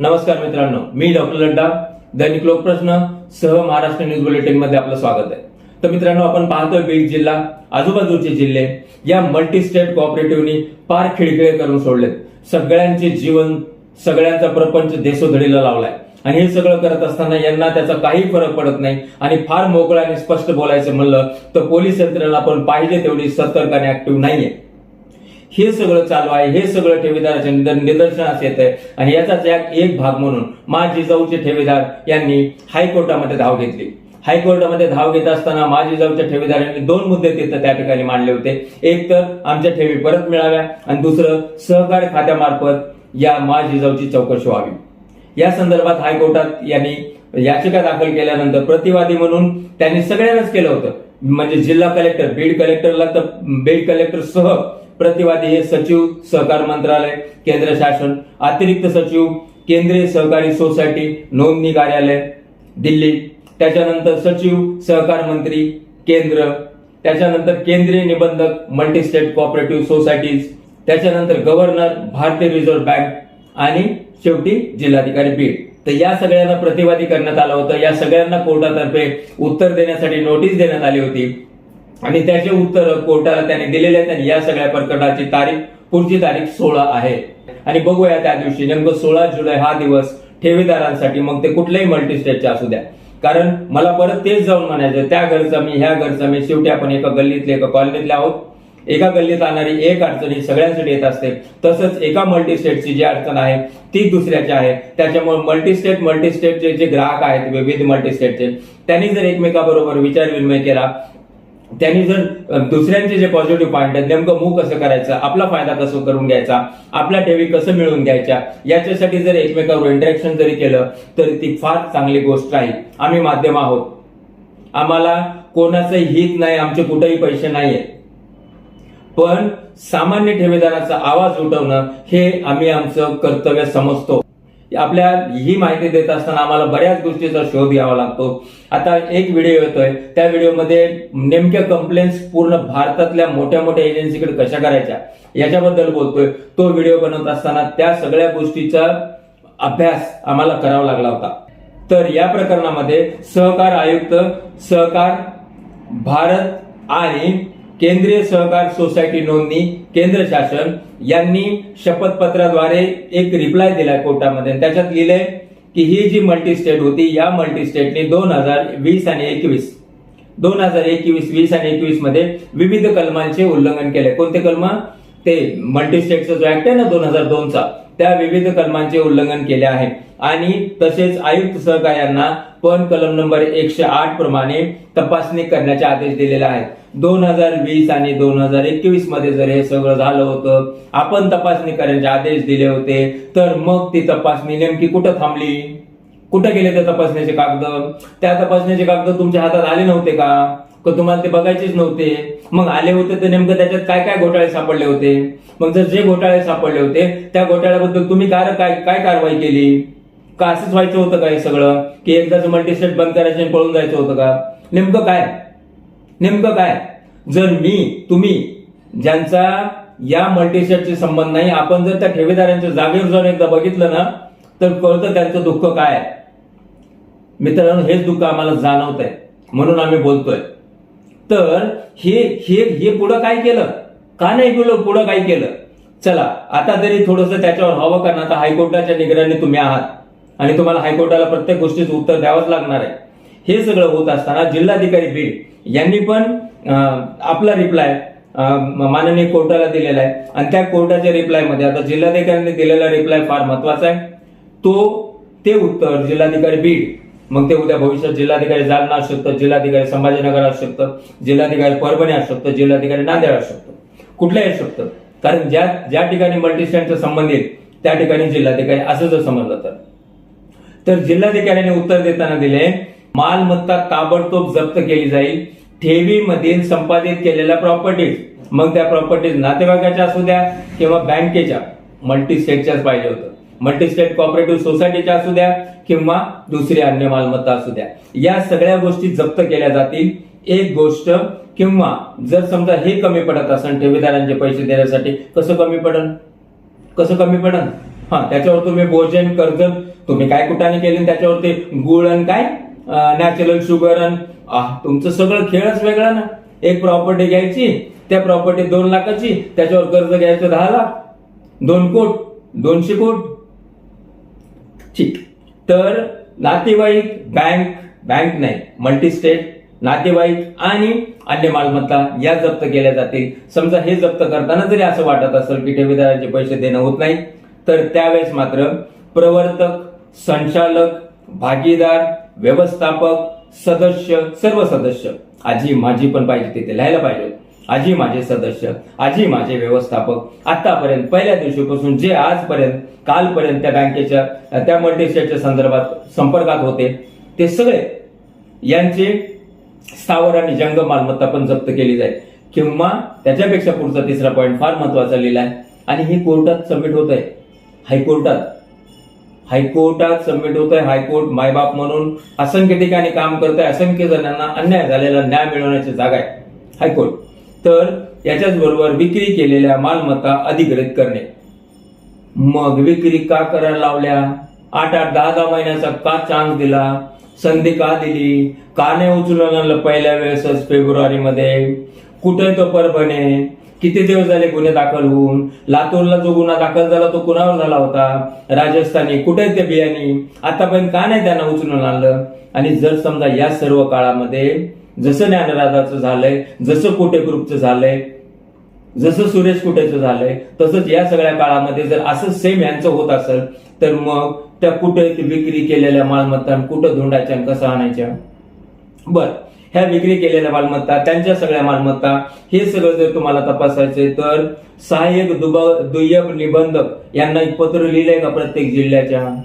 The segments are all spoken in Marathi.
नमस्कार मित्रांनो मी डॉक्टर लड्डा दैनिक लोकप्रश्न सह महाराष्ट्र न्यूज बुलेटिनमध्ये आपलं स्वागत आहे. तर मित्रांनो आपण पाहतोय बीड जिल्हा आजूबाजूचे जिल्हे या मल्टी स्टेट कॉपरेटिव्हनी पार खिळखिळे करून सोडलेत. सगळ्यांचे जीवन सगळ्यांचा प्रपंच देशोधडीला लावलाय. आणि हे सगळं करत असताना यांना त्याचा काही फरक पडत नाही आणि फार मोकळं आणि स्पष्ट बोलायचं म्हणलं तर पोलीस यंत्रणा पण पाहिजे तेवढी सतर्क आणि ऍक्टिव्ह नाहीये. हे सगळं चालू आहे हे सगळं ठेवीदाराच्या निदर्शनास येत आहे आणि याचाच एक एक भाग म्हणून मा जिजाऊचे ठेवीदार यांनी हायकोर्टामध्ये धाव घेतली. हायकोर्टामध्ये धाव घेत असताना मा जिजाऊच्या ठेवीदारांनी दोन मुद्दे तिथं त्या ठिकाणी मांडले होते. एक तर आमच्या ठेवी परत मिळाव्या आणि दुसरं सहकार खात्यामार्फत या मा जिजाऊची चौकशी व्हावी. या संदर्भात हायकोर्टात यांनी याचिका दाखल केल्यानंतर प्रतिवादी म्हणून त्यांनी सगळ्यांनाच केलं होतं. म्हणजे जिल्हा कलेक्टर बीड कलेक्टरला तर बीड कलेक्टर सह प्रतिवादी हे सचिव सहकार मंत्रालय केंद्र शासन अतिरिक्त सचिव केंद्रीय सहकारी सोसायटी नोंदणी कार्यालय दिल्ली. त्याच्यानंतर सचिव सहकार मंत्री केंद्र. त्याच्यानंतर केंद्रीय निबंधक मल्टी स्टेट कॉपरेटिव्ह सोसायटीज त्याच्यानंतर गव्हर्नर भारतीय रिझर्व्ह बँक आणि शेवटी जिल्हाधिकारी बीड तर या सगळ्यांना प्रतिवादी करण्यात आलं होतं. या सगळ्यांना कोर्टातर्फे उत्तर देण्यासाठी नोटीस देण्यात आली होती. आणि त्याचे उत्तर कोर्टाला त्याने दिलेले आहेत या सगळ्या प्रकरणाची तारीख पुढची तारीख सोळा आहे. आणि बघूया त्या दिवशी नेमकं सोळा जुलै हा दिवस ठेवीदारांसाठी मग ते कुठल्याही मल्टीस्टेटचे असू द्या. कारण मला परत तेच जाऊन म्हणायचं त्या घरचा मी ह्या घरचा मी शेवटी आपण एका गल्लीतले एका कॉलनीतले आहोत. एका गल्लीत आणणारी एक अडचण ही सगळ्यांसाठी येत असते. तसंच एका मल्टी स्टेटची जी अडचण आहे ती दुसऱ्याची आहे. त्याच्यामुळे मल्टी स्टेट जे ग्राहक आहेत विविध मल्टीस्टेटचे त्यांनी जर एकमेकाबरोबर विचार विनिमय केला त्यांनी जर दुसऱ्यांचे जे पॉझिटिव्ह पॉईंट आहेत नेमकं मूव कसं करायचं आपला फायदा कसं करून घ्यायचा आपल्या ठेवी कसं मिळवून घ्यायच्या याच्यासाठी जर एकमेकावर इंटरॅक्शन जरी केलं तरी ती फार चांगली गोष्ट आहे. आम्ही माध्यम आहोत. आम्हाला कोणाचं हित नाही आमचे कुठेही पैसे नाहीये. पण सामान्य ठेवीदाराचा आवाज उठवणं हे आम्ही आमचं कर्तव्य समजतो. आपल्या ही माहिती देत असताना आम्हाला बऱ्याच गोष्टीचा शोध घ्यावा लागतो. आता एक व्हिडिओ येतोय. त्या व्हिडिओमध्ये नेमक्या कंप्लेंट्स पूर्ण भारतातल्या मोठ्या मोठ्या एजन्सीकडे कशा करायच्या याच्याबद्दल बोलतोय. तो व्हिडिओ बनवत असताना त्या सगळ्या गोष्टीचा अभ्यास आम्हाला करावा लागला होता. तर या प्रकरणामध्ये सहकार आयुक्त सहकार भारत आणि केंद्रीय सहकार सोसायटी नोंदणी केंद्र शासन यांनी शपथपत्राद्वारे एक रिप्लाय दिलाय कोर्टामध्ये. त्याच्यात लिहिलंय की ही जी मल्टी स्टेट होती या मल्टी स्टेटने दोन हजार वीस आणि एकवीस दोन हजार एकवीस वीस आणि एकवीसमध्ये विविध कलमांचे उल्लंघन केले. कोणते कलम? ते मल्टी स्टेटचा जो ऍक्ट आहे ना दोन हजार दोनचा त्या विविध कलमांचे उल्लंघन केले आहे. आणि तसेच आयुक्त सहकार्यांना पण कलम नंबर एकशे आठ प्रमाणे तपासणी करण्याचे आदेश दिलेले आहेत. दोन हजार वीस आणि दोन हजार एकवीसमध्ये जर हे सगळं झालं होतं आपण तपासणी करण्याचे आदेश दिले होते तर मग ती तपासणी नेमकी कुठं थांबली? कुठं गेले त्या तपासण्याचे कागद? त्या तपासण्याचे कागद तुमच्या हातात आले नव्हते का? तुम्हाला ते बघायचेच नव्हते? मग आले होते तर नेमकं त्याच्यात काय काय घोटाळे सापडले होते? मग जर जे घोटाळे सापडले होते त्या घोटाळ्याबद्दल तुम्ही काय काय काय कारवाई केली? का असंच व्हायचं होतं का हे सगळं? की एकदाच मल्टीसेट बंद करायचे पळून जायचं होतं का? नेमकं काय? नेमकं काय? जर मी तुम्ही ज्यांचा या मल्टीस्टेटचे संबंध नाही आपण जर त्या ठेवीदारांच्या जागेवर जाऊन एकदा बघितलं ना तर कळतं त्यांचं दुःख काय मित्रांनो हेच दुःख आम्हाला जाणवत आहे म्हणून आम्ही बोलतोय. तर हे हे हे पुढं काय केलं? का नाही केलं? पुढं काय केलं? चला आता तरी थोडंसं त्याच्यावर हवं कारण आता हायकोर्टाच्या निगराने तुम्ही आहात. आणि तुम्हाला हायकोर्टाला प्रत्येक गोष्टीचं उत्तर द्यावंच लागणार आहे. हे सगळं होत असताना जिल्हाधिकारी बीड यांनी पण आपला रिप्लाय माननीय कोर्टाला दिलेला आहे. आणि त्या कोर्टाच्या रिप्लायमध्ये आता जिल्हाधिकाऱ्यांनी दिलेला रिप्लाय फार महत्त्वाचा आहे. तो ते उत्तर जिल्हाधिकारी बीड मग ते उद्या भविष्यात जिल्हाधिकारी जालना असू शकतं जिल्हाधिकारी संभाजीनगर असू शकतं जिल्हाधिकारी परभणी असू शकतं जिल्हाधिकारी नांदेड असू शकतं. कुठल्याही असू शकतं. कारण ज्या ज्या ठिकाणी मल्टीस्टँडचं संबंधित त्या ठिकाणी जिल्हाधिकारी असं जर समजलं तर जिल्हाधिकाऱ्यांनी उत्तर देताना दिले मालमत्ता ताबडतोब जप्त केली जाईल. ठेवीमधील संपादित केलेल्या प्रॉपर्टीज मग त्या प्रॉपर्टीज नातेवाईकाच्या असू द्या किंवा बँकेच्या मल्टी स्टेटच्याच पाहिजे होतं. मल्टीस्टेट कॉपरेटिव्ह सोसायटीच्या असू द्या किंवा दुसरी अन्य मालमत्ता असू द्या. या सगळ्या गोष्टी जप्त केल्या जातील. एक गोष्ट किंवा जर समजा हे कमी पडत असेल ठेवीदारांचे पैसे देण्यासाठी कसं कमी पडन? कसं कमी पडन? हा त्याच्यावर तुम्ही भोजन कर्ज तुम्ही काय कुठाने केले त्याच्यावरती त्याच्यावर ते गुळ आणि काय? नॅचरल शुगर तुमचं सगळं खेळच वेगळा ना. एक प्रॉपर्टी घ्यायची त्या प्रॉपर्टी दोन लाखाची त्याच्यावर कर्ज घ्यायचं दहा लाख. दोन कोट दोनशे कोट. ठीक. तर नातेवाईक बँक बँक नाही मल्टी स्टेट नातेवाईक आणि अन्य मालमत्ता या जप्त केल्या जातील. समजा हे जप्त करताना जरी असं वाटत असेल की ठेवीदाराचे पैसे देणं होत नाही तर त्यावेळेस मात्र प्रवर्तक संचालक भागीदार व्यवस्थापक सदस्य सर्व सदस्य. आजी माझी पण पाहिजे तिथे लिहायला पाहिजे. आजी माझे सदस्य आजी माझे व्यवस्थापक. आतापर्यंत पहिल्या दिवशीपासून जे आजपर्यंत कालपर्यंत त्या बँकेच्या त्या मल्टीस्टेटच्या संदर्भात संपर्कात होते ते सगळे यांचे स्थावर आणि जंग मालमत्ता पण जप्त केली जाईल. किंवा त्याच्यापेक्षा पुढचा तिसरा पॉईंट फार महत्त्वाचा आहे. आणि हे कोर्टात सबमिट होत आहे हायकोर्टात. हायकोर्टात सबमिट होत आहे हायकोर्ट मायबाप म्हणून असंख्य ठिकाणी काम करत आहे असंख्य जणांना अन्याय झालेला न्याय मिळवण्याची जागा आहे हायकोर्ट. तर याच्याच बरोबर विक्री केलेल्या मालमत्ता अधिग्रहित करणे. मग विक्री का करायला लावल्या? आठ आठ दहा दहा महिन्याचा का चान्स दिला? संधी का दिली? का नाही उचलून आणलं पहिल्या वेळेसच फेब्रुवारी मध्ये कुठे तो परभणे? किती दिवस झाले गुन्हे दाखल होऊन? लातूरला जो गुन्हा दाखल झाला तो कुणावर झाला होता? राजस्थानी. कुठे आहेत ते बियाणी? आतापर्यंत का नाही त्यांना उचलून आणलं? आणि जर समजा या सर्व काळामध्ये जसं ज्ञानराजाचं झालंय जसं कुठे ग्रुपचं झालंय जसं सुरेश कुटेचं झालंय तसंच या सगळ्या काळामध्ये जर असं सेम यांचं होत असेल तर मग त्या कुठे विक्री केलेल्या मालमत्ता कुठं धुंडायच्या आणि कसं आणायच्या? बर. ह्या विक्री केलेल्या मालमत्ता त्यांच्या सगळ्या मालमत्ता हे सगळं जर तुम्हाला तपासायचे तर सहाय्यक दुबा- दुय्यम निबंधक यांना एक पत्र लिहिलंय का प्रत्येक जिल्ह्याच्या?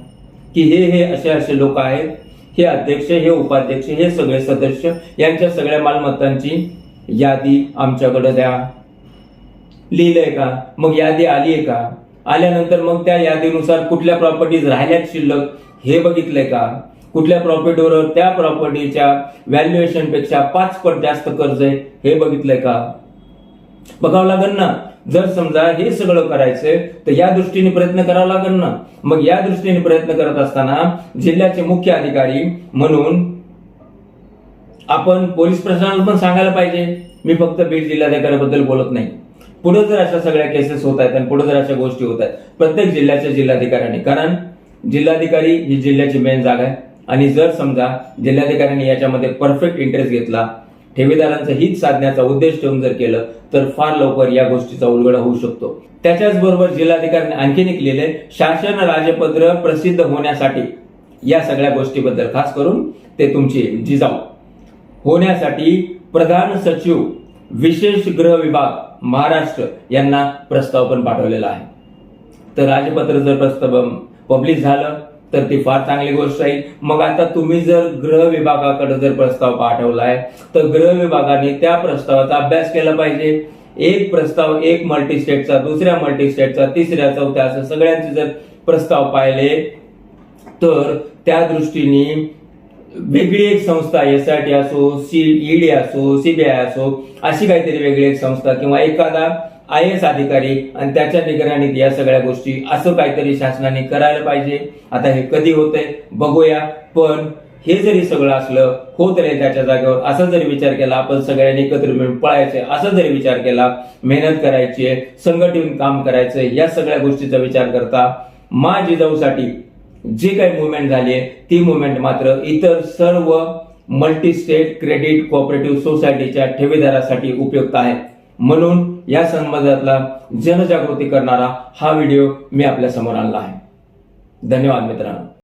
की हे हे असे असे लोक आहेत हे अध्यक्ष हे उपाध्यक्ष हे सगळे सदस्य यांच्या सगळ्या मालमत्तांची यादी आमच्याकडे द्या. लिहिलंय का? मग यादी आली आहे का? आल्यानंतर मग त्या यादीनुसार कुठल्या प्रॉपर्टीज राहिल्यात शिल्लक? हे बघितलंय का? कुठल्या प्रॉपर्टीवर त्या प्रॉपर्टीच्या व्हॅल्युएशनपेक्षा पाच पट जास्त कर्ज आहे हे बघितलंय का? बघावं लागेल ना. जर समजा हे सगळं करायचंय तर या दृष्टीने प्रयत्न करावा लागेल ना. मग या दृष्टीने प्रयत्न करत असताना जिल्ह्याचे मुख्य अधिकारी म्हणून आपण पोलीस प्रशासनाला पण सांगायला पाहिजे. मी फक्त बीड जिल्हाधिकाऱ्याबद्दल बोलत नाही. पुढे जर अशा सगळ्या केसेस होत आहेत आणि पुढे जर अशा गोष्टी होत आहेत प्रत्येक जिल्ह्याच्या जिल्हाधिकाऱ्यांनी. कारण जिल्हाधिकारी ही जिल्ह्याची मेन जागा आहे. आणि जर समजा जिल्हाधिकाऱ्यांनी याच्यामध्ये परफेक्ट इंटरेस्ट घेतला ठेवीदारांचं हित साधण्याचा उद्देश ठेवून जर केलं तर फार लवकर या गोष्टीचा उलगडा होऊ शकतो. त्याच्याच बरोबर जिल्हाधिकाऱ्यांनी आणखीन एक शासन राजपत्र प्रसिद्ध होण्यासाठी. या सगळ्या गोष्टीबद्दल खास करून ते तुमची जिजाऊ. होण्यासाठी प्रधान सचिव विशेष गृह विभाग महाराष्ट्र यांना प्रस्ताव पण पाठवलेला आहे. तर राजपत्र जर प्रस्ताव पब्लिश झालं तर ती फार चांगली गोष्ट राहील मग आता तुम्ही जर गृह विभागाकडे जर प्रस्ताव पाठवलाय तर गृह विभागाने त्या प्रस्तावाचा अभ्यास केला पाहिजे. एक प्रस्ताव एक मल्टी स्टेटचा दुसऱ्या मल्टी स्टेटचा तिसऱ्या चौथ्या असं सगळ्यांचे जर प्रस्ताव पाहिले तर त्या दृष्टीने वेगळी एक संस्था एस आय टी असो सी ईडी असो सीबीआय असो अशी काहीतरी वेगळी एक संस्था किंवा एखादा आय एस अधिकारी आणि त्याच्या निगराणीत या सगळ्या गोष्टी असं काहीतरी शासनाने करायला पाहिजे. आता हे कधी होतंय बघूया. पण हे जरी सगळं असलं होत रे त्याच्या जागेवर असा जरी विचार केला आपण सगळ्यांनी एकत्र मिळून पळायचे असा जरी विचार केला मेहनत करायची आहे संघटित काम करायचं या सगळ्या गोष्टीचा विचार करता मा जिजाऊसाठी जी काही मुवमेंट झाली आहे ती मुवमेंट मात्र इतर सर्व मल्टी स्टेट क्रेडिट कोऑपरेटिव्ह सोसायटीच्या ठेवीदारासाठी उपयुक्त आहे. म्हणून या संबंधातला जनजागृती करणारा हा व्हिडिओ मी आपल्यासमोर आणला आहे. धन्यवाद मित्रांनो.